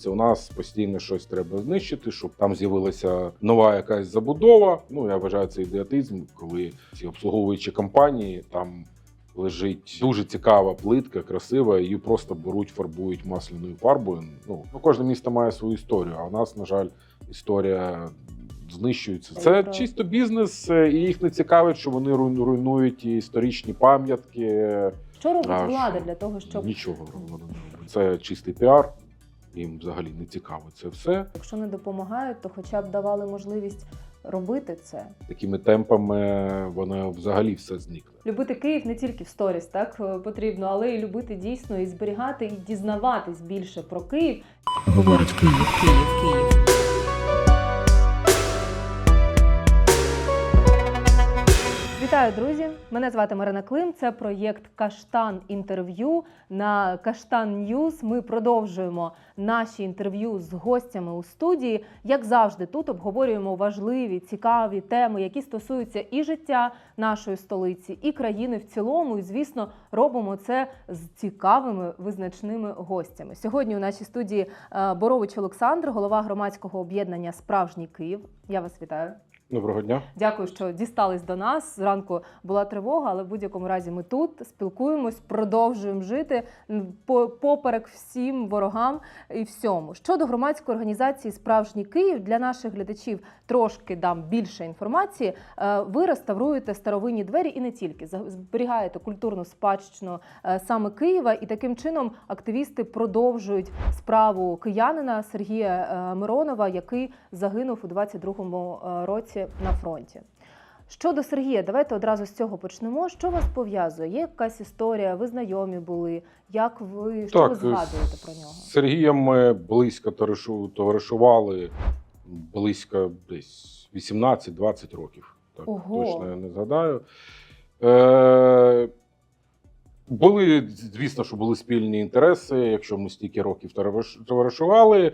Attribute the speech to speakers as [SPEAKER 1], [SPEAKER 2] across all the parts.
[SPEAKER 1] Це у нас постійно щось треба знищити, щоб там з'явилася нова якась забудова. Ну я вважаю це ідіотизм, коли ці обслуговуючі компанії там лежить дуже цікава плитка, красива. Її просто беруть, фарбують масляною фарбою. Ну ну, кожне місто має свою історію. А у нас, на жаль, історія знищується. Це чисто бізнес, е, і їх не цікавить, що вони руйну- руйнують і історичні пам'ятки.
[SPEAKER 2] Що робить
[SPEAKER 1] А,
[SPEAKER 2] влада для того, щоб
[SPEAKER 1] Нічого вона не робить. Це чистий піар. Їм взагалі не цікаво це все.
[SPEAKER 2] якщо не допомагають, то хоча б давали можливість робити це?
[SPEAKER 1] Такими темпами воно взагалі все зникне.
[SPEAKER 2] Любити Київ не тільки в сторіс, так е, потрібно, але й любити дійсно і зберігати, і дізнаватись більше про Київ.
[SPEAKER 3] Говорить Київ, Київ, Київ.
[SPEAKER 2] Вітаю, друзі! Мене звати Марина Клим. Це проєкт Каштан інтерв'ю на Каштан Ньюз. Ми продовжуємо наші інтерв'ю з гостями у студії. Як завжди, тут обговорюємо важливі, цікаві теми, які стосуються і життя нашої столиці, і країни в цілому. І звісно, робимо це з цікавими визначними гостями. Сьогодні у нашій студії е, Борович Олександр, голова громадського об'єднання Справжній Київ. Я вас вітаю.
[SPEAKER 1] Доброго дня.
[SPEAKER 2] Дякую, що дістались до нас. Зранку була тривога, але в будь-якому разі ми тут спілкуємось, продовжуємо жити по- поперек всім ворогам і всьому. Щодо громадської організації Справжній Київ для наших глядачів трошки дам більше інформації. Е, Ви реставруєте старовинні двері і не тільки зберігаєте культурну спадщину е, саме Києва, і таким чином активісти продовжують справу киянина Сергія е, Миронова, який загинув у 22-му е, році на фронті. Щодо Сергія, давайте одразу з цього почнемо. Що вас пов'язує? Є якась історія? Ви знайомі були? Як ви що ви згадуєте про нього?
[SPEAKER 1] З Сергієм ми близько товаришу- товаришували близько десь 18-20 років. Так,
[SPEAKER 2] Ого.
[SPEAKER 1] точно я не згадаю. Е, були, звісно, що були спільні інтереси, якщо ми стільки років товаришували.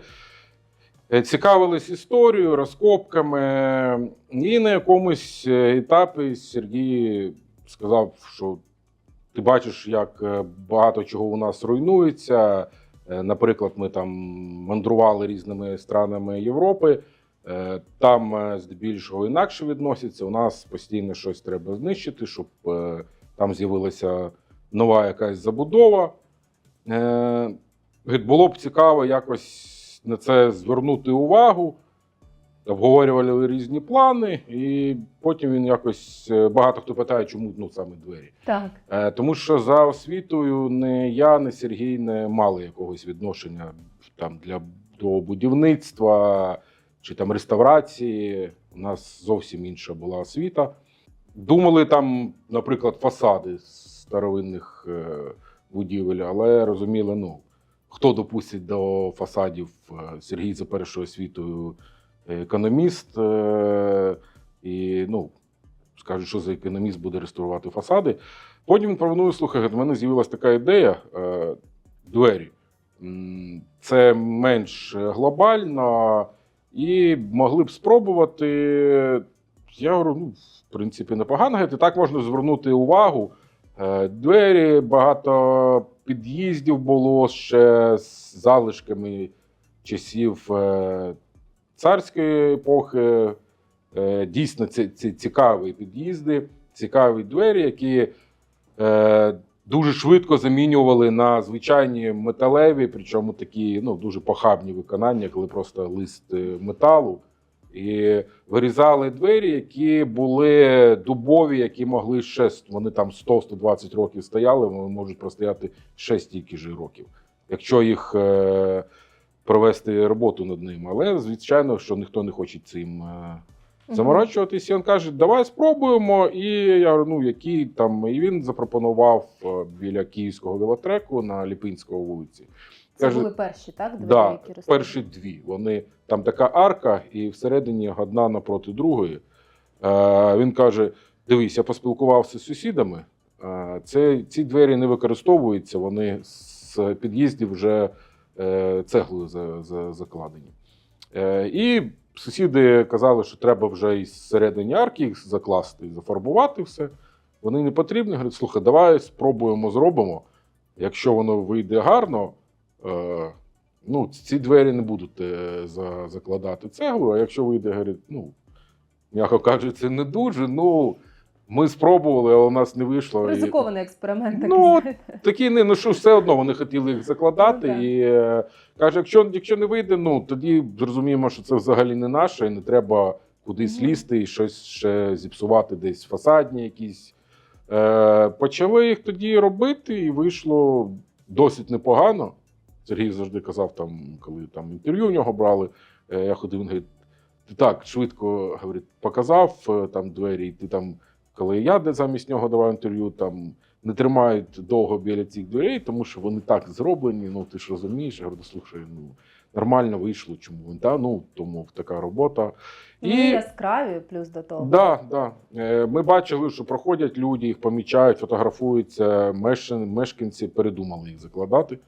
[SPEAKER 1] Е, Цікавились історією, розкопками. І на якомусь е, етапі Сергій сказав, що ти бачиш, як е, багато чого у нас руйнується. Наприклад, ми там мандрували різними странами Європи. Там здебільшого інакше відносяться. У нас постійно щось треба знищити, щоб там з'явилася нова якась забудова. Було б цікаво якось на це звернути увагу. Обговорювали різні плани, і потім він якось е, багато хто питає, чому ну саме двері.
[SPEAKER 2] Так,
[SPEAKER 1] Е, Тому що за освітою не я, не Сергій не мали якогось відношення там для до будівництва чи там реставрації. У нас зовсім інша була освіта. Думали там, наприклад, фасади старовинних е, будівель, але розуміли, ну хто допустить до фасадів Е, Сергій за першою освітою економіст. е, І ну, скажуть, що за економіст буде реставрувати фасади. Потім він пропонує, слухай, в мене з'явилася така ідея е, двері. Це менш глобально, і могли б спробувати. Я говорю, ну, в принципі, непогано. І так можна звернути увагу. Е, Двері, багато під'їздів було ще з залишками часів е, царської епохи. Е, Дійсно, це, цікаві під'їзди, цікаві двері, які е, дуже швидко замінювали на звичайні металеві, причому такі ну, дуже похабні виконання, коли просто лист металу. І вирізали двері, які були дубові, які могли ще вони там 100-120 років стояли, вони можуть простояти ще стільки ж років, якщо їх е, провести роботу над ними. Але звичайно, що ніхто не хоче цим е, заморачуватися. І він каже, давай спробуємо. І я говорю, ну які там. І він запропонував е, біля київського велотреку на Ліпинського вулиці.
[SPEAKER 2] Це
[SPEAKER 1] Каже,
[SPEAKER 2] були перші, так? Двері,
[SPEAKER 1] Да,
[SPEAKER 2] які
[SPEAKER 1] перші дві. Вони там така арка, і всередині одна напроти другої. Е, він каже: дивись, я поспілкувався з сусідами. Е, це, ці двері не використовуються, вони з під'їздів вже е, цеглою за, за, закладені. Е, і сусіди казали, що треба вже із середини арки їх закласти, і зафарбувати все. Вони не потрібні. Говорять, слухай, давай спробуємо, зробимо. Якщо воно вийде гарно, ну, ці двері не будуть е, за, закладати цеглу, а якщо вийде, говорить, ну, м'яко кажучи, це не дуже. Ну, ми спробували, але у нас не вийшло.
[SPEAKER 2] Ризикований експеримент. такий,
[SPEAKER 1] Ну. Такі не ну що все одно вони хотіли їх закладати.
[SPEAKER 2] Ну,
[SPEAKER 1] і е, каже, якщо, якщо не вийде, ну тоді зрозуміємо, що це взагалі не наше, і не треба кудись
[SPEAKER 2] Мгм.
[SPEAKER 1] лізти і щось ще зіпсувати, десь фасадні якісь. Е, почали їх тоді робити, і вийшло досить непогано. Сергій завжди казав, там, коли там інтерв'ю в нього брали, е, я ходив, він говорить, ти так швидко говорить, показав е, там двері, і ти там, коли я замість нього давав інтерв'ю, там не тримають довго біля цих дверей, тому що вони так зроблені. Ну ти ж розумієш, я говорю, слухай, ну нормально вийшло, чому він та ну тому така робота.
[SPEAKER 2] Ну,
[SPEAKER 1] І
[SPEAKER 2] яскраві плюс до того.
[SPEAKER 1] да, да. Е, Ми бачили, що проходять люди, їх помічають, фотографуються. Мешкан- Мешканці передумали їх закладати.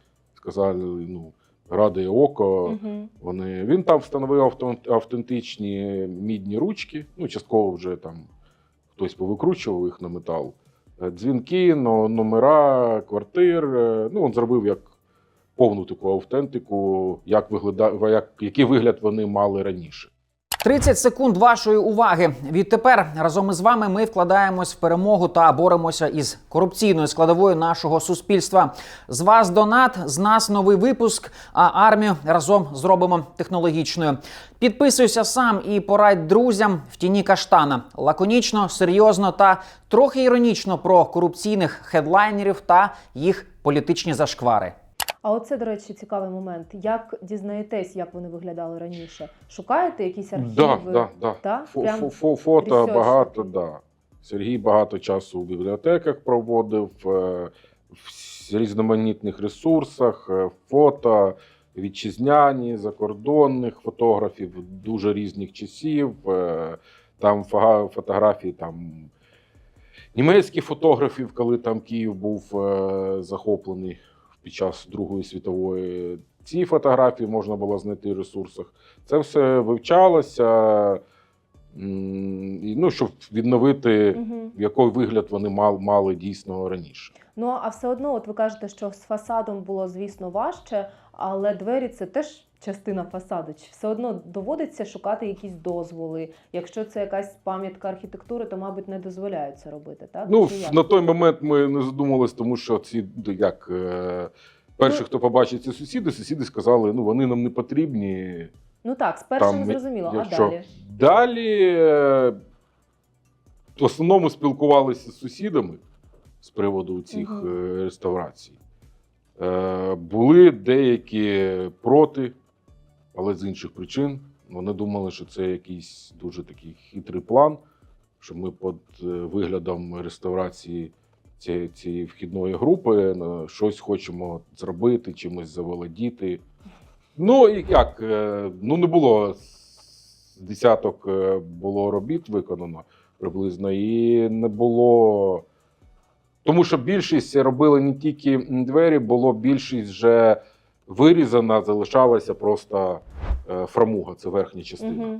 [SPEAKER 1] Сказали, ну, Ради око. Вони він там встановив автентичні мідні ручки. Ну, частково вже там хтось повикручував їх на метал. Е, Дзвінки, но- номера, квартир. Е, Ну, він зробив як повну таку автентику, як виглядав, як, який вигляд вони мали раніше.
[SPEAKER 4] 30 секунд вашої уваги. Відтепер разом із вами ми вкладаємось в перемогу та боремося із корупційною складовою нашого суспільства. З вас донат, з нас новий випуск. А армію разом зробимо технологічною. Підписуйся сам і порадь друзям в тіні каштана. Лаконічно, серйозно та трохи іронічно про корупційних хедлайнерів та їх політичні зашквари.
[SPEAKER 2] А оце, до речі, цікавий момент. Як дізнаєтесь, як вони виглядали раніше? Шукаєте якісь архіви?
[SPEAKER 1] Да, да, да.
[SPEAKER 2] Та? Прям
[SPEAKER 1] Фото
[SPEAKER 2] ресерч
[SPEAKER 1] багато, да. Сергій багато часу у бібліотеках проводив, е, в різноманітних ресурсах, е, фото вітчизняні, закордонних фотографів дуже різних часів. е, Там фотографії там. Німецьких фотографів, коли там Київ був захоплений під час Другої світової. Ці фотографії можна було знайти в ресурсах. Це все вивчалося, ну, щоб відновити,
[SPEAKER 2] угу.
[SPEAKER 1] який вигляд вони мали, мали дійсно раніше.
[SPEAKER 2] Ну а все одно, от ви кажете, що з фасадом було, звісно, важче, але двері це теж частина фасаду. Чи все одно доводиться шукати якісь дозволи? Якщо це якась пам'ятка архітектури, то, мабуть, не дозволяють це робити, так?
[SPEAKER 1] Ну,
[SPEAKER 2] Чи як?
[SPEAKER 1] на той момент ми не задумувалися, тому що ці ну, як. Е, Перші,
[SPEAKER 2] Ну-
[SPEAKER 1] хто побачить ці сусіди, сусіди сказали, ну вони нам не потрібні.
[SPEAKER 2] Ну так, спершу не зрозуміло,
[SPEAKER 1] якщо-
[SPEAKER 2] а далі.
[SPEAKER 1] Далі е, в основному спілкувалися з сусідами з приводу цих е, реставрацій. Е, Були деякі проти, але з інших причин. Вони думали, що це якийсь дуже такий хитрий план, що ми під е, виглядом реставрації цієї, цієї вхідної групи е, щось хочемо зробити, чимось заволодіти. Ну і як? е, Ну не було десяток було робіт виконано приблизно, і не було. Тому що більшість робили не тільки двері, було більшість вже вирізана, залишалася просто е, фрамуга, це верхня частина.
[SPEAKER 2] Угу.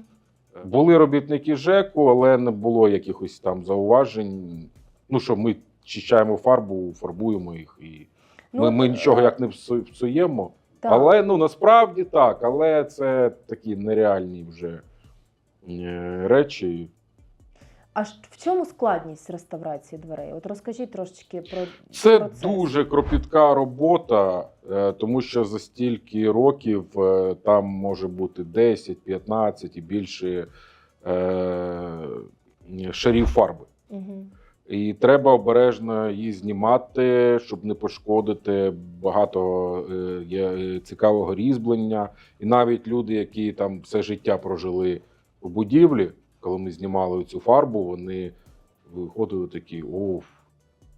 [SPEAKER 1] Були робітники ЖЕКу, але не було якихось там зауважень. Ну що ми чищаємо фарбу, фарбуємо їх, і ми, ми нічого як не псу- псуємо.
[SPEAKER 2] Ну, Так.
[SPEAKER 1] Але ну насправді так, але це такі нереальні вже е, речі.
[SPEAKER 2] А в чому складність реставрації дверей? От розкажіть трошечки про
[SPEAKER 1] Це
[SPEAKER 2] процес.
[SPEAKER 1] дуже кропітка робота, е, тому що за стільки років е, там може бути 10, 15 і більше е, шарів фарби.
[SPEAKER 2] Угу.
[SPEAKER 1] І треба обережно її знімати, щоб не пошкодити багато є цікавого різьблення. І навіть люди, які там все життя прожили у будівлі, коли ми знімали цю фарбу, вони виходили такі: о,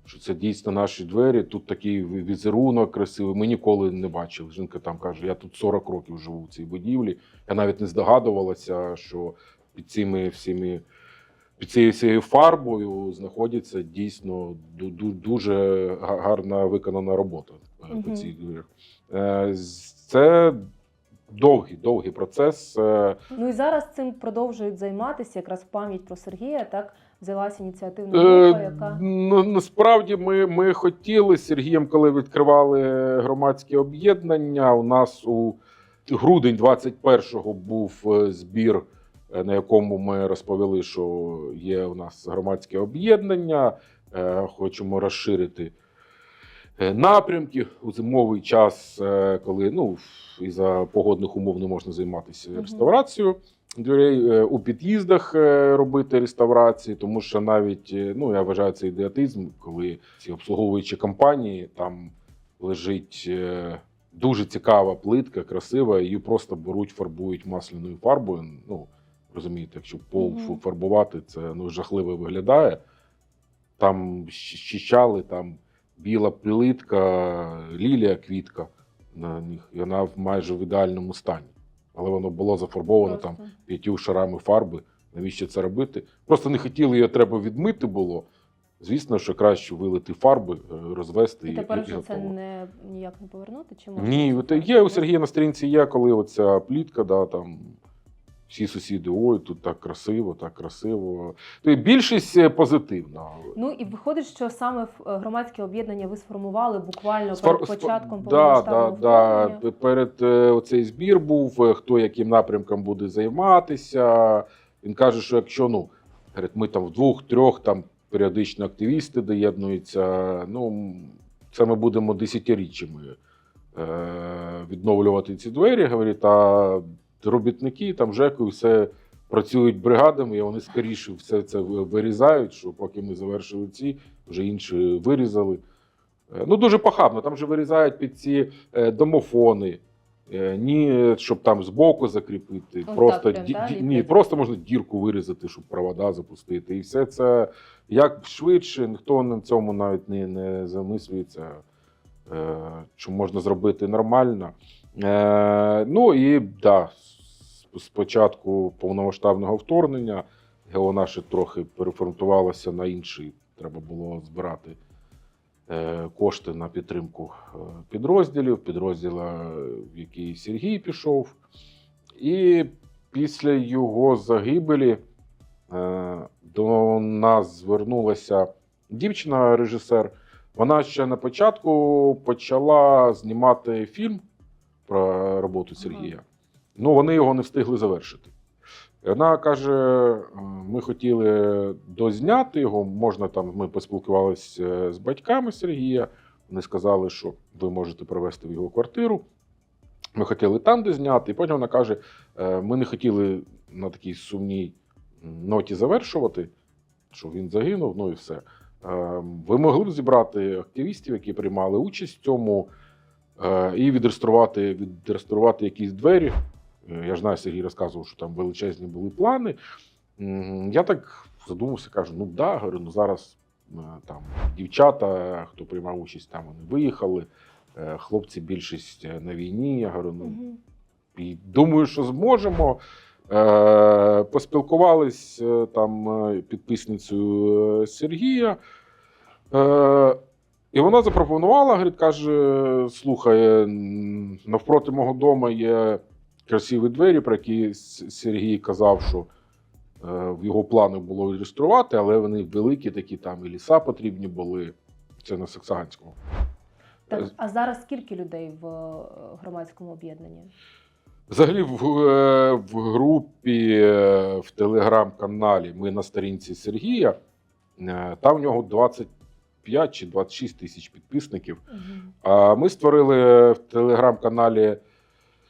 [SPEAKER 1] що це дійсно наші двері. Тут такий візерунок красивий. Ми ніколи не бачили. Жінка там каже: я тут 40 років живу в цій будівлі. Я навіть не здогадувалася, що під цими всіми під цією всією фарбою знаходиться дійсно ду- ду- дуже гарна виконана робота е, по цих дверях. Е, Це довгий, довгий процес. Е,
[SPEAKER 2] Ну і зараз цим продовжують займатися якраз в пам'ять про Сергія. Так взялася ініціативна
[SPEAKER 1] Е,
[SPEAKER 2] група, яка
[SPEAKER 1] ну, насправді ми, ми хотіли з Сергієм, коли відкривали громадське об'єднання. У нас у грудень 21-го був е, збір, на якому ми розповіли, що є у нас громадське об'єднання, хочемо розширити е, напрямки у зимовий час, е, коли ну, із за погодних умов не можна займатися реставрацією. Дверей е, у під'їздах робити реставрації, тому що навіть ну я вважаю це ідіотизм, коли ці обслуговуючі компанії там лежить дуже цікава плитка, красива, її просто беруть, фарбують масляною фарбою. Ну розумієте, якщо пол фарбувати, це ну жахливо виглядає. Там щищали, там біла плитка, лілія, квітка на них, і вона в майже в ідеальному стані. Але воно було зафарбовано там
[SPEAKER 2] Просто.
[SPEAKER 1] п'ятью шарами фарби. Навіщо це робити? Просто не хотіли її треба відмити було. Звісно, що краще вилити фарби, е, розвести
[SPEAKER 2] І тепер вже це не ніяк не повернути? Чи можна
[SPEAKER 1] Ні,
[SPEAKER 2] це
[SPEAKER 1] є у Сергія на сторінці є, коли оця плітка, да, там всі сусіди, ой, тут так красиво, так красиво. Тобто більшість е, позитивна.
[SPEAKER 2] Ну і виходить, що саме е, громадське об'єднання ви сформували буквально
[SPEAKER 1] Сфор-
[SPEAKER 2] перед початком
[SPEAKER 1] да, да, да. Перед е, оцей збір був, хто яким напрямком буде займатися. Він каже, що якщо ну, ми там в двох-трьох там періодично активісти доєднуються, ну це ми будемо десятиріччями відновлювати ці двері. Говорить, а робітники там ЖЕКу все працюють бригадами, і вони скоріше все це вирізають, що поки ми завершили ці, вже інші вирізали. Е, Ну, дуже похабно. Там же вирізають під ці е, домофони. Е, Ні, щоб там збоку закріпити.
[SPEAKER 2] Ось
[SPEAKER 1] просто
[SPEAKER 2] так
[SPEAKER 1] ді-
[SPEAKER 2] да,
[SPEAKER 1] ді- ні, просто можна дірку вирізати, щоб провода запустити. І все це як швидше, ніхто на цьому навіть не, не замислюється, що можна зробити нормально. Е, ну і да, з повномасштабного вторгнення геонаше трохи переформатувалося на інший. Треба було збирати е, кошти на підтримку е, підрозділів, підрозділа, в який Сергій пішов. І після його загибелі е, до нас звернулася дівчина-режисер. Вона ще на початку почала знімати фільм про роботу Сергія. Ну, вони його не встигли завершити. Вона каже: е, ми хотіли дозняти його. Можна там, ми поспілкувалися з батьками Сергія. Вони сказали, що ви можете привезти в його квартиру. Ми хотіли там дозняти. І потім вона каже: «Е, ми не хотіли на такій сумній ноті завершувати, що він загинув, ну і все. Е, Ви могли б зібрати активістів, які приймали участь в цьому, е, і відреставрувати, відреставрувати якісь двері. Е, Я ж знаю, Сергій розказував, що там величезні були плани. Я так задумався, кажу: ну да, говорю, ну зараз е, там дівчата, хто приймав участь, там вони виїхали. е, Хлопці більшість е, на війні. Я говорю, ну і думаю, що зможемо. Е, поспілкувались е, там е, підписницею е, Сергія. Е, і вона запропонувала, говорить, каже: слухай, навпроти мого дому є красиві двері, про які Сергій казав, що е, в його планах було ілюструвати, але вони великі, такі там і ліса потрібні були. Це на Саксаганському.
[SPEAKER 2] Так, а зараз скільки людей в е, громадському об'єднанні?
[SPEAKER 1] Взагалі, в, е, в групі е, в телеграм-каналі ми на сторінці Сергія. е, Там в нього 25 чи 26 тисяч підписників. А ми створили в телеграм-каналі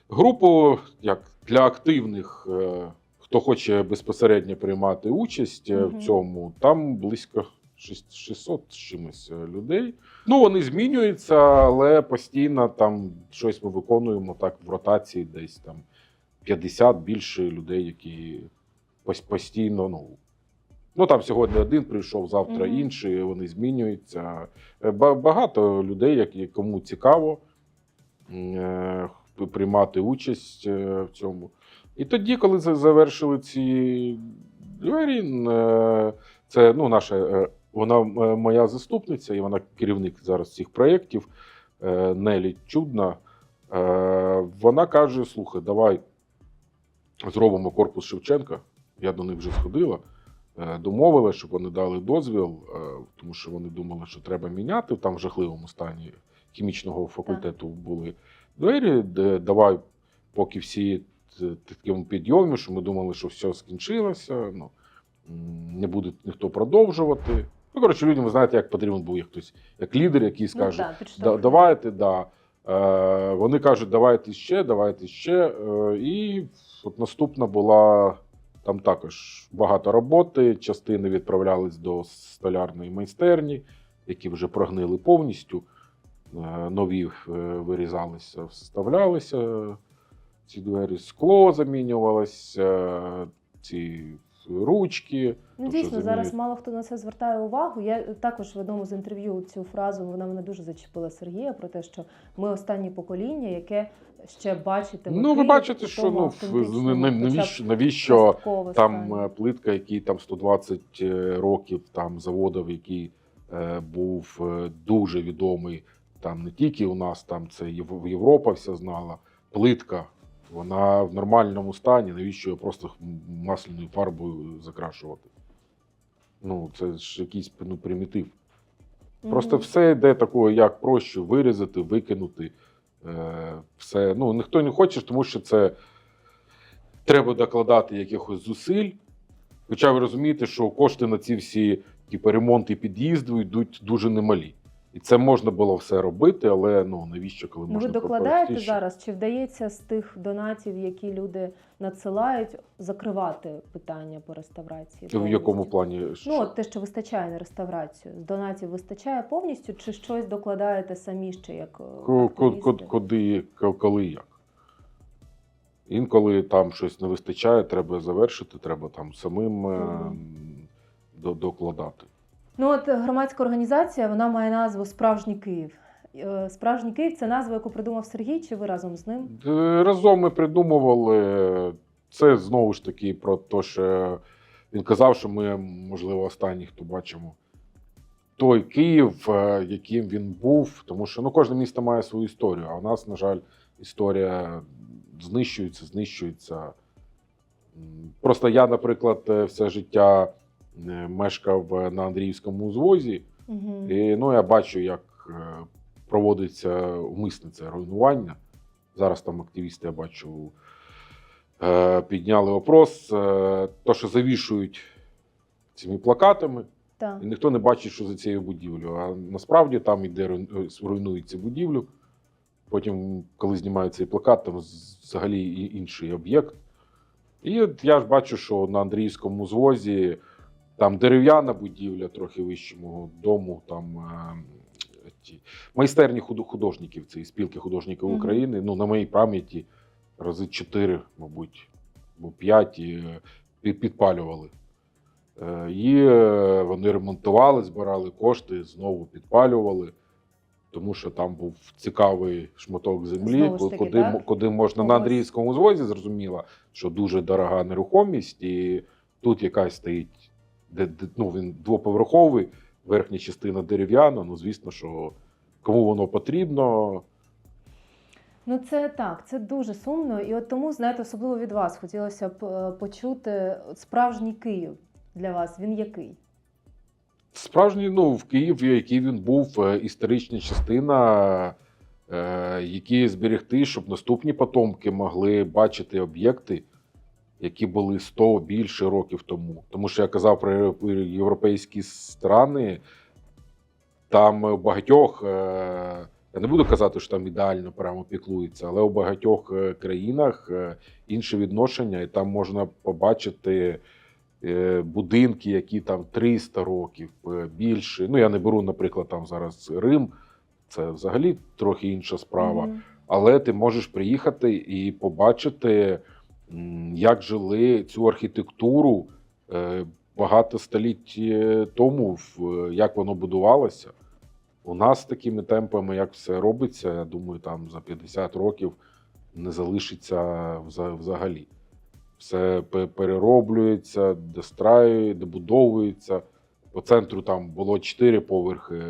[SPEAKER 1] групу як для активних, е, хто хоче безпосередньо приймати участь е, в цьому. Там близько 600 з чимось е, людей. Ну, вони змінюються, але постійно там щось ми виконуємо так в ротації, десь там 50 більше людей, які постійно. Ну, ну там сьогодні один прийшов, завтра
[SPEAKER 2] Мгм.
[SPEAKER 1] інший, вони змінюються. Е, Багато людей, які кому цікаво е, приймати участь е, в цьому. І тоді, коли завершили ці двері, це ну, наша, вона моя заступниця, і вона керівник зараз цих проєктів. Нелі Чудна. Вона каже: слухай, давай зробимо корпус Шевченка. Я до них вже сходила. Е, Домовила, щоб вони дали дозвіл, е, тому що вони думали, що треба міняти. Там в жахливому стані хімічного факультету були двері. Де давай поки всі такому підйомі, що ми думали, що все скінчилося, ну, не буде ніхто продовжувати. Ну, коротше, людям, ви знаєте, як потрібен був як хтось, як лідер, який скаже,
[SPEAKER 2] да,
[SPEAKER 1] да, давайте, да. Е, вони кажуть, давайте ще, давайте ще. Е, і от наступна була там також багато роботи. Частини відправлялись до столярної майстерні, які вже прогнили повністю. Е, нові е, вирізалися, вставлялися ці двері, скло замінювалося, ці ручки.
[SPEAKER 2] Ну,
[SPEAKER 1] то, що
[SPEAKER 2] дійсно, зараз мало хто на це звертає увагу. Я також в одному з інтерв'ю цю фразу вона мене дуже зачепила Сергія про те, що ми останнє покоління, яке ще бачите.
[SPEAKER 1] Ну, ви бачите, що ну, в-
[SPEAKER 2] б
[SPEAKER 1] навіщо, навіщо там
[SPEAKER 2] стані.
[SPEAKER 1] е, плитка, який там 120 років там заводив, який е, був е, дуже відомий там не тільки у нас, там це Єв- Європа вся знала. Плитка, вона в нормальному стані. Навіщо її просто масляною фарбою закрашувати? Ну, це ж якийсь ну, примітив. Просто
[SPEAKER 2] Мгм.
[SPEAKER 1] все йде такого, як проще вирізати, викинути. Е, все. Ну, ніхто не хоче, тому що це треба докладати якихось зусиль. Хоча ви розумієте, що кошти на ці всі типу, ремонти під'їзду йдуть дуже немалі. І це можна було все робити, але ну навіщо, коли
[SPEAKER 2] Ну, ви докладаєте
[SPEAKER 1] простіше?
[SPEAKER 2] зараз? Чи вдається з тих донатів, які люди надсилають, закривати питання по реставрації?
[SPEAKER 1] В якому плані?
[SPEAKER 2] Ну, от те, що вистачає на реставрацію. З донатів вистачає повністю, чи щось докладаєте самі ще як е,
[SPEAKER 1] Куди, коли як? Інколи там щось не вистачає, треба завершити, треба там самим
[SPEAKER 2] Мгм.
[SPEAKER 1] до- докладати.
[SPEAKER 2] Ну от громадська організація вона має назву Справжній Київ. Е, Справжній Київ це назва, яку придумав Сергій, чи ви разом з ним?
[SPEAKER 1] Е, Разом ми придумували. Це знову ж таки про те, що він казав, що ми, можливо, останні, хто бачимо той Київ, е, яким він був. Тому що ну, кожне місто має свою історію, а у нас, на жаль, історія знищується, знищується. Просто я, наприклад, все життя мешкав е, на Андріївському узвозі.
[SPEAKER 2] Угу.
[SPEAKER 1] І ну, я бачу, як е, проводиться умисне це руйнування. Зараз там активісти, я бачу, е, підняли опрос, е, то, що завішують цими плакатами,
[SPEAKER 2] Так.
[SPEAKER 1] і ніхто не бачить, що за цією будівлею. А насправді там іде руйнується будівлю. Потім, коли знімають цей плакат, там взагалі інший об'єкт. І от я ж бачу, що на Андріївському звозі там дерев'яна будівля, трохи вище мого дому, там е, ті, майстерні художників, це спілки художників
[SPEAKER 2] Мгм.
[SPEAKER 1] України. Ну, на моїй пам'яті рази чотири, мабуть, або п'ять е, підпалювали. Е, І вони ремонтували, збирали кошти, знову підпалювали. Тому що там був цікавий шматок землі,
[SPEAKER 2] таки,
[SPEAKER 1] куди,
[SPEAKER 2] так?
[SPEAKER 1] куди можна на
[SPEAKER 2] Ось.
[SPEAKER 1] Андріївському звозі, зрозуміло, що дуже дорога нерухомість, і тут якась стоїть, де, де ну, він двоповерховий, верхня частина дерев'яна. Ну, звісно, що кому воно потрібно.
[SPEAKER 2] Ну це так, це дуже сумно. І от тому, знаєте, особливо від вас хотілося б е, почути справжній Київ для вас. Він який?
[SPEAKER 1] Справжній, ну, в Києві, який він був, е, історична частина, е, які зберегти, щоб наступні потомки могли бачити об'єкти, які були 100 більше років тому. Тому що я казав про європейські страни, там у багатьох, е, я не буду казати, що там ідеально прямо піклується, але у багатьох е, країнах е, інше відношення, і там можна побачити будинки, які там 300 років більше. Ну, я не беру, наприклад, там зараз Рим, це взагалі трохи інша справа.
[SPEAKER 2] Мгм.
[SPEAKER 1] Але ти можеш приїхати і побачити, як жили цю архітектуру е, багато століть е, тому, як воно будувалося. У нас такими темпами, як все робиться, я думаю, там за 50 років не залишиться взагалі. Все перероблюється, достраює, добудовується. По центру там було 4 поверхи.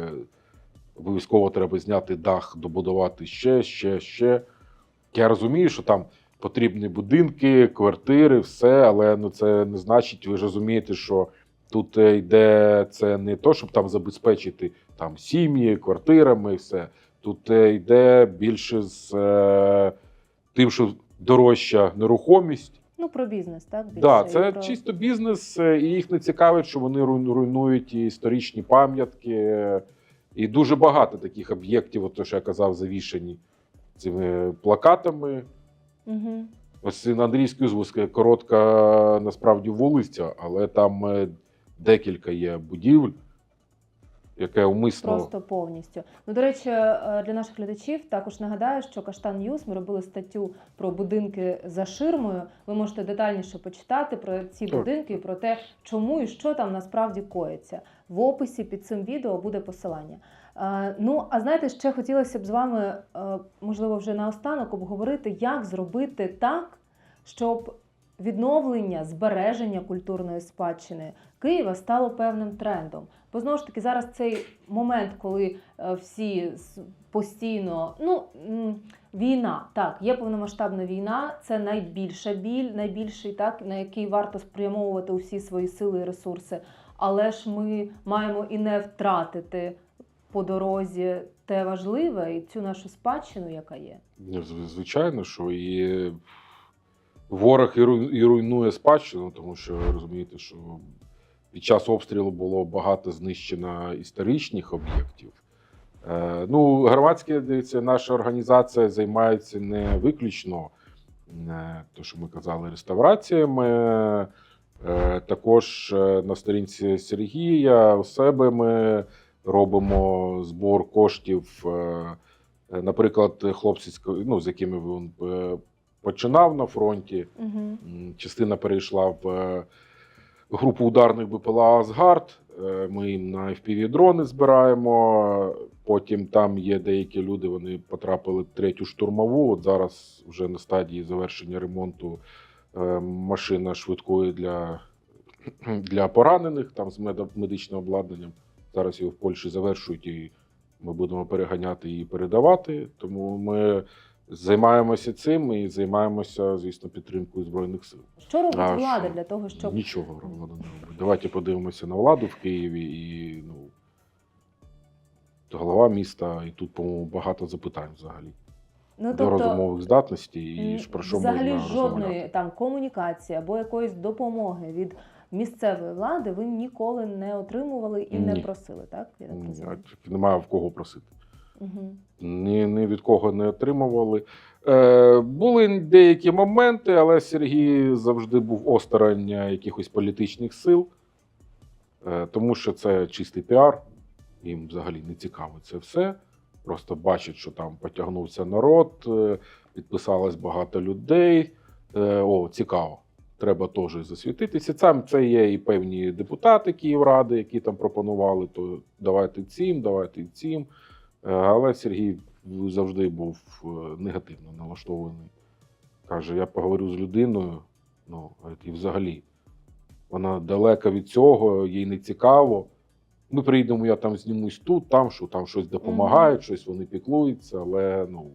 [SPEAKER 1] Обов'язково треба зняти дах, добудувати ще, ще, ще. Я розумію, що там потрібні будинки, квартири, все, але ну, це не значить, ви ж розумієте, що тут е, йде це не то, щоб там забезпечити там сім'ї, квартирами, і все. Тут е, йде більше з е, тим, що дорожча нерухомість.
[SPEAKER 2] Ну, про бізнес, так? Більше,
[SPEAKER 1] Да, це
[SPEAKER 2] про...
[SPEAKER 1] чисто бізнес, е, і їх не цікавить, що вони руйнують і історичні пам'ятки. І дуже багато таких об'єктів, от то, що я казав, завішані цими плакатами.
[SPEAKER 2] Угу.
[SPEAKER 1] Ось на Андрійській узвузці коротка насправді вулиця, але там е, декілька є будівель, яке умисно.
[SPEAKER 2] Просто повністю. Ну, до речі, е, для наших глядачів також нагадаю, що Каштан Ньюс ми робили статтю про будинки за ширмою. Ви можете детальніше почитати про ці
[SPEAKER 1] Так.
[SPEAKER 2] будинки і про те, чому і що там насправді коїться. В описі під цим відео буде посилання. Е, Ну, а знаєте, ще хотілося б з вами, е, можливо, вже наостанок обговорити, як зробити так, щоб відновлення, збереження культурної спадщини Києва стало певним трендом. Бо знову ж таки, зараз цей момент, коли е, всі постійно, ну війна, так, є повномасштабна війна, це найбільша біль, найбільший, так, на який варто спрямовувати усі свої сили і ресурси. Але ж ми маємо і не втратити по дорозі те важливе і цю нашу спадщину, яка є.
[SPEAKER 1] Ну, Звичайно, що і ворог і руйнує спадщину, тому що розумієте, що під час обстрілу було багато знищено історичних об'єктів. Е, Ну, громадське дивіться, наша організація займається не виключно, е, то, що ми казали, реставраціями. Е, Також на сторінці Сергія у себе ми робимо збор коштів. е, Наприклад, хлопці, ну, з якими він е, починав на фронті,
[SPEAKER 2] Угу.
[SPEAKER 1] частина перейшла в е, групу ударних БПЛА Асгард. Ми їм на FPV-дрони збираємо. Потім там є деякі люди, вони потрапили в третю штурмову. От зараз вже на стадії завершення ремонту машина швидкої для, для поранених, там з медичним обладнанням. Зараз його в Польщі завершують і ми будемо переганяти і передавати. Тому ми займаємося цим і займаємося, звісно, підтримкою Збройних сил.
[SPEAKER 2] Що робить
[SPEAKER 1] А
[SPEAKER 2] влада
[SPEAKER 1] що?
[SPEAKER 2] для того, щоб
[SPEAKER 1] Нічого влада не робить. Давайте подивимося на владу в Києві і ну, голова міста, і тут, по-моєму, багато запитань взагалі
[SPEAKER 2] ну
[SPEAKER 1] до розумових здатностей і про що
[SPEAKER 2] взагалі
[SPEAKER 1] можна
[SPEAKER 2] жодної
[SPEAKER 1] розмовляти.
[SPEAKER 2] там комунікації або якоїсь допомоги від місцевої влади ви ніколи не отримували і не просили, так? Я так
[SPEAKER 1] Ні,
[SPEAKER 2] розумію.
[SPEAKER 1] Немає в кого просити.
[SPEAKER 2] Угу.
[SPEAKER 1] Ні, ні від кого не отримували. Е, були деякі моменти, але Сергій завжди був осторонь якихось політичних сил, е, тому що це чистий піар. Їм взагалі не цікаво це все. Просто бачать, що там потягнувся народ, е, підписалось багато людей. Е, о, цікаво. Треба теж засвітитися. Там це є і певні депутати Київради, які там пропонували, то давайте цим, давайте цим. Е, Але Сергій завжди був е, негативно налаштований. Каже: я поговорю з людиною, ну, і взагалі, вона далека від цього, їй не цікаво. Ми приїдемо, я там знімусь тут, там, що там щось допомагають, щось вони піклуються, але ну,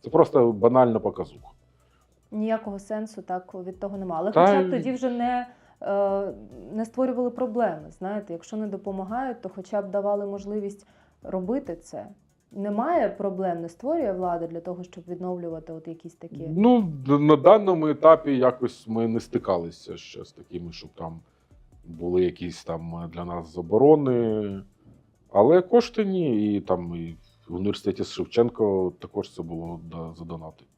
[SPEAKER 1] це просто банальна показуха.
[SPEAKER 2] Ніякого сенсу так від того немає. Але
[SPEAKER 1] Та
[SPEAKER 2] хоча б тоді вже не, е, не створювали проблеми. Знаєте, якщо не допомагають, то хоча б давали можливість робити це. Немає проблем, не створює влада для того, щоб відновлювати от якісь такі.
[SPEAKER 1] Ну, на даному етапі якось ми не стикалися ще з такими, щоб там були якісь там для нас заборони. Але кошти ні. І там і в університеті Шевченко також це було да, за донати.
[SPEAKER 2] Е,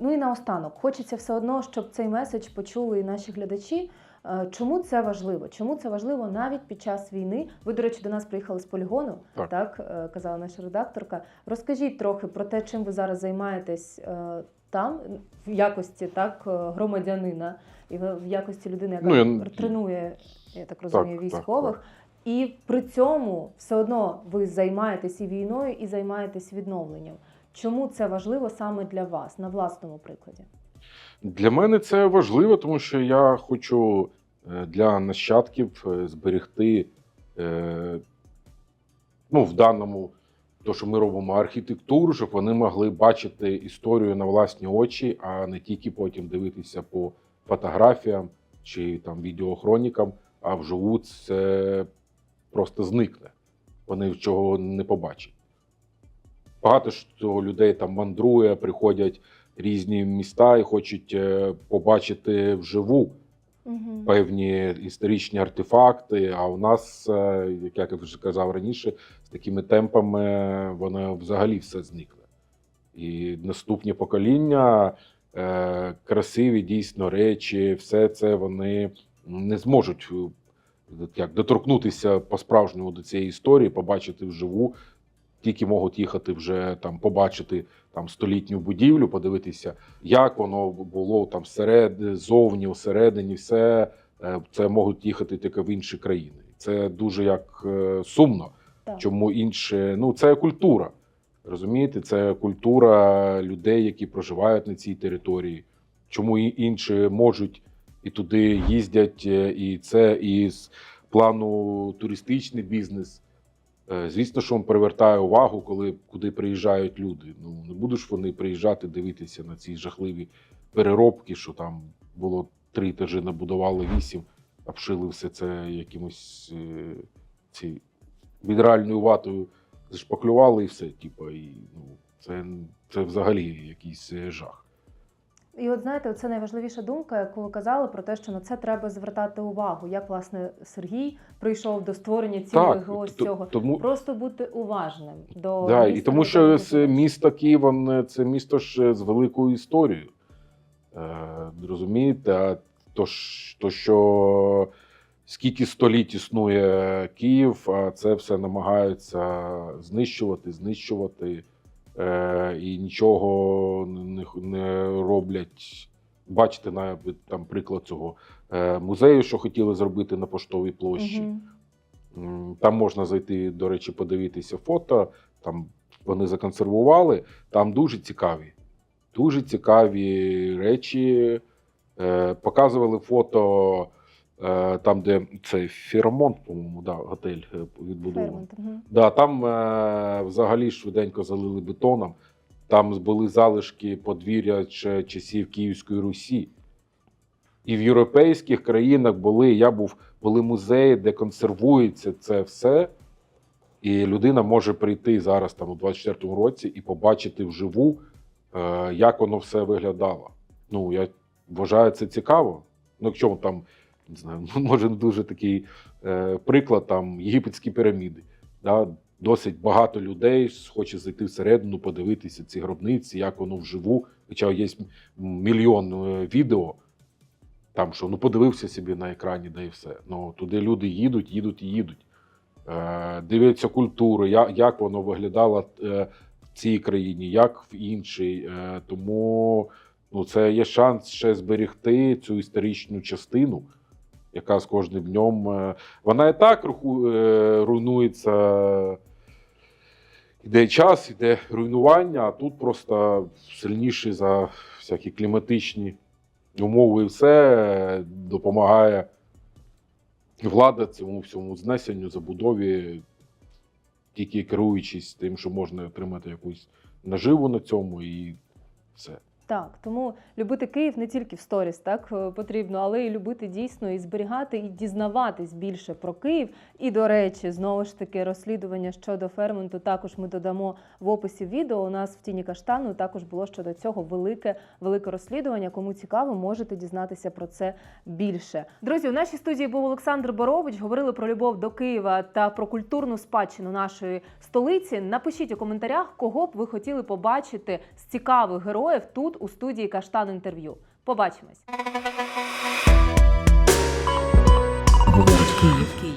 [SPEAKER 2] ну і наостанок, хочеться все одно, щоб цей меседж почули і наші глядачі. Е, Чому це важливо? Чому це важливо навіть під час війни? Ви, до речі, до нас приїхали з полігону, так,
[SPEAKER 1] Так.
[SPEAKER 2] е, казала наша редакторка. Розкажіть трохи про те, чим ви зараз займаєтесь е, там, в якості так, е, громадянина і в якості людини, яка
[SPEAKER 1] Ну, я-
[SPEAKER 2] тренує, я так розумію,
[SPEAKER 1] так,
[SPEAKER 2] військових.
[SPEAKER 1] так.
[SPEAKER 2] І при цьому все одно ви займаєтесь і війною, і займаєтесь відновленням. Чому це важливо саме для вас на власному прикладі?
[SPEAKER 1] Для мене це важливо, тому що я хочу е, для нащадків е, зберегти, е, ну, в даному, то, що ми робимо архітектуру, щоб вони могли бачити історію на власні очі, а не тільки потім дивитися по фотографіям чи там відеохронікам, а вживу це просто зникне. Вони чого не побачать. Багато що людей там мандрує, приходять різні міста і хочуть е, побачити вживу
[SPEAKER 2] Мгм.
[SPEAKER 1] певні історичні артефакти. А у нас, е, як я вже казав раніше, з такими темпами воно взагалі все зникне. І наступні покоління, е, красиві дійсно речі, все це вони не зможуть як, доторкнутися по-справжньому до цієї історії, побачити вживу. Тільки можуть їхати вже там, побачити там столітню будівлю, подивитися, як воно було там серед, зовні, всередині, все е, це можуть їхати тільки в інші країни. Це дуже як е, сумно.
[SPEAKER 2] Так.
[SPEAKER 1] Чому інше? Ну це культура. Розумієте, це культура людей, які проживають на цій території. Чому і інші можуть і туди їздять, е, і це із плану туристичний бізнес. Е, Звісно, що він привертає увагу, коли куди приїжджають люди. Ну не будуть вони приїжджати дивитися на ці жахливі переробки, що там було три етажі, набудували вісім, обшили все це якимось е, ці відральною ватою зашпаклювали і все. Типу, і ну це, це взагалі якийсь е, жах.
[SPEAKER 2] І от знаєте, це найважливіша думка, яку ви казали про те, що на це треба звертати увагу. Як власне Сергій прийшов до створення цілого ось цього.
[SPEAKER 1] тому
[SPEAKER 2] Просто бути уважним до
[SPEAKER 1] Да, і тому що з місто Київ це місто ж з великою історією. Е, розумієте, а то, то, що скільки століть існує Київ, а це все намагаються знищувати, знищувати е, і нічого не, не роблять. Бачите, навіть там приклад цього е, музею, що хотіли зробити на поштовій площі. М, Там можна зайти, до речі, подивитися фото. Там вони законсервували. Там дуже цікаві, дуже цікаві речі. Е, показували фото там, де цей Фермонт, по-моєму, да, готель е, відбудований. Да, там е, взагалі швиденько залили бетоном. Там були залишки подвір'я часів Київської Русі. І в європейських країнах були, я був, були музеї, де консервується це все. І людина може прийти зараз, там, у 24-му році, і побачити вживу, е, як воно все виглядало. Ну, я вважаю це цікаво. Ну, якщо там, не знаю, може дуже такий е, приклад, там єгипетські піраміди. Да? Досить багато людей хоче зайти всередину, подивитися ці гробниці, як воно вживу. Хоча є мільйон е, відео, там що ну подивився собі на екрані, да і все. Ну туди люди їдуть, їдуть і їдуть. Е, дивляться культуру, як, як воно виглядало е, в цій країні, як в іншій. Е, тому ну, це є шанс ще зберегти цю історичну частину, яка з кожним днем. Е, вона і так е, руйнується. Іде час, іде руйнування, а тут просто сильніші за всякі кліматичні умови і все е, допомагає влада цьому всьому знесенню, забудові, тільки керуючись тим, що можна отримати якусь наживу на цьому і все.
[SPEAKER 2] Так, тому любити Київ не тільки в сторіс, так е, потрібно, але й любити дійсно і зберігати, і дізнаватись більше про Київ. І до речі, знову ж таки, розслідування щодо ферменту також ми додамо в описі відео. У нас в тіні каштану також було щодо цього велике велике розслідування. Кому цікаво, можете дізнатися про це більше. Друзі, у нашій студії був Олександр Борович. Говорили про любов до Києва та про культурну спадщину нашої столиці. Напишіть у коментарях, кого б ви хотіли побачити з цікавих героїв тут у студії Каштан інтерв'ю. Побачимось.
[SPEAKER 5] Київ.